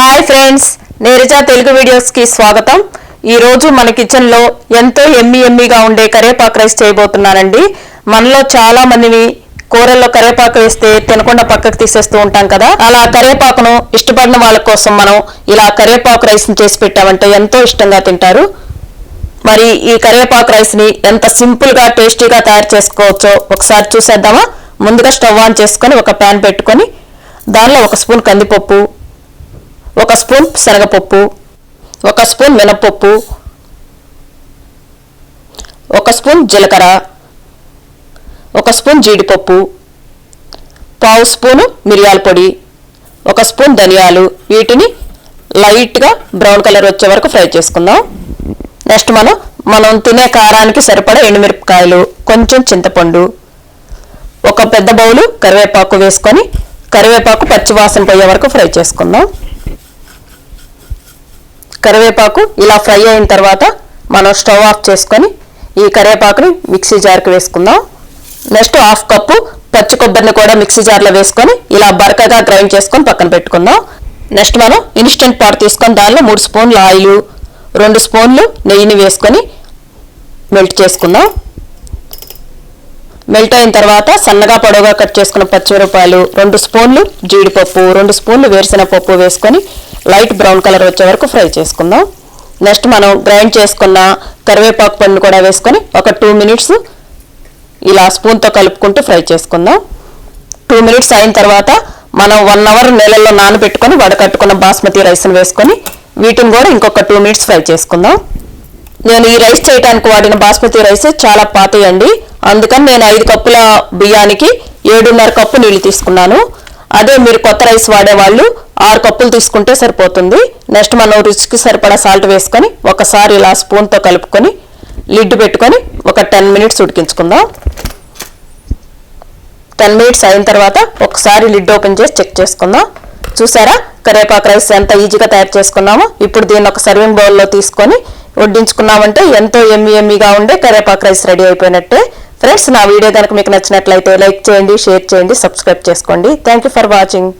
Hi friends Neeraja Telugu వీడియోస్కి స్వాగతం. ఈరోజు మన కిచెన్లో ఎంతో ఎమ్మి ఎమ్మిగా ఉండే కరివేపాకు రైస్ చేయబోతున్నానండి. మనలో చాలా మందిని కూరల్లో కరివేపాకు వేస్తే తినకుండా పక్కకు తీసేస్తూ ఉంటాం కదా. అలా కరివేపాకును ఇష్టపడిన వాళ్ళ కోసం మనం ఇలా కరివేపాకు రైస్ని చేసి పెట్టామంటే ఎంతో ఇష్టంగా తింటారు. మరి ఈ కరివేపాకు రైస్ని ఎంత సింపుల్గా టేస్టీగా తయారు చేసుకోవచ్చో ఒకసారి చూసేద్దామా? ముందుగా స్టవ్ ఆన్ చేసుకొని ఒక ప్యాన్ పెట్టుకొని దానిలో ఒక స్పూన్ కందిపప్పు ఒక స్పూన్ శనగపప్పు ఒక స్పూన్ మినపప్పు ఒక స్పూన్ జీలకర్ర ఒక స్పూన్ జీడిపప్పు పావు స్పూను మిరియాల పొడి ఒక స్పూన్ ధనియాలు. వీటిని లైట్గా బ్రౌన్ కలర్ వచ్చే వరకు ఫ్రై చేసుకుందాం. నెక్స్ట్ మనం మనం తినే కారానికి సరిపడా ఎండుమిరపకాయలు కొంచెం చింతపండు ఒక పెద్ద బౌలు కరివేపాకు వేసుకొని కరివేపాకు పచ్చివాసన పోయే వరకు ఫ్రై చేసుకుందాం. కరివేపాకు ఇలా ఫ్రై అయిన తర్వాత మనం స్టవ్ ఆఫ్ చేసుకొని ఈ కరివేపాకుని మిక్సీ జార్కి వేసుకుందాం. నెక్స్ట్ హాఫ్ కప్పు పచ్చి కొబ్బరిని కూడా మిక్సీ జార్లో వేసుకొని ఇలా బరకగా గ్రైండ్ చేసుకొని పక్కన పెట్టుకుందాం. నెక్స్ట్ మనం ఇన్స్టెంట్ పాట్ తీసుకొని దానిలో మూడు స్పూన్లు ఆయిల్ రెండు స్పూన్లు నెయ్యిని వేసుకొని మెల్ట్ చేసుకుందాం. మెల్ట్ అయిన తర్వాత సన్నగా పొడవుగా కట్ చేసుకున్న పచ్చిమిరపాయలు రెండు స్పూన్లు జీడిపప్పు రెండు స్పూన్లు వేరుశెనగపప్పు వేసుకొని లైట్ బ్రౌన్ కలర్ వచ్చే వరకు ఫ్రై చేసుకుందాం. నెక్స్ట్ మనం గ్రైండ్ చేసుకున్న కరివేపాకు పండు కూడా వేసుకొని ఒక టూ మినిట్స్ ఇలా స్పూన్తో కలుపుకుంటూ ఫ్రై చేసుకుందాం. టూ మినిట్స్ అయిన తర్వాత మనం వన్ అవర్ నీళ్ళల్లో నానబెట్టుకొని వడకట్టుకున్న బాస్మతి రైస్ని వేసుకొని వీటిని కూడా ఇంకొక టూ మినిట్స్ ఫ్రై చేసుకుందాం. నేను ఈ రైస్ చేయడానికి వాడిన బాస్మతి రైస్ చాలా పాతయండి. అందుకని నేను ఐదు కప్పుల బియ్యానికి ఏడున్నర కప్పు నీళ్ళు తీసుకున్నాను. అదే మీరు కొత్త రైస్ వాడేవాళ్ళు ఆరు కప్పులు తీసుకుంటే సరిపోతుంది. నెక్స్ట్ మనం రుచికి సరిపడా సాల్ట్ వేసుకొని ఒకసారి ఇలా స్పూన్తో కలుపుకొని లిడ్ పెట్టుకొని ఒక టెన్ మినిట్స్ ఉడికించుకుందాం. టెన్ మినిట్స్ అయిన తర్వాత ఒకసారి లిడ్ ఓపెన్ చేసి చెక్ చేసుకుందాం. చూసారా? కరేపాకు రైస్ ఎంత ఈజీగా తయారు చేసుకున్నామో ఇప్పుడు దీన్ని ఒక సర్వింగ్ బౌల్లో తీసుకొని వడ్డించుకున్నామంటే ఎంతో ఎమ్మి ఎమ్మిగా ఉండే కరేపాకు రైస్ రెడీ అయిపోయినట్టే. ఫ్రెండ్స్ నా వీడియో కనుక మీకు నచ్చినట్లయితే లైక్ చేయండి షేర్ చేయండి సబ్స్క్రైబ్ చేసుకోండి. Thank you for watching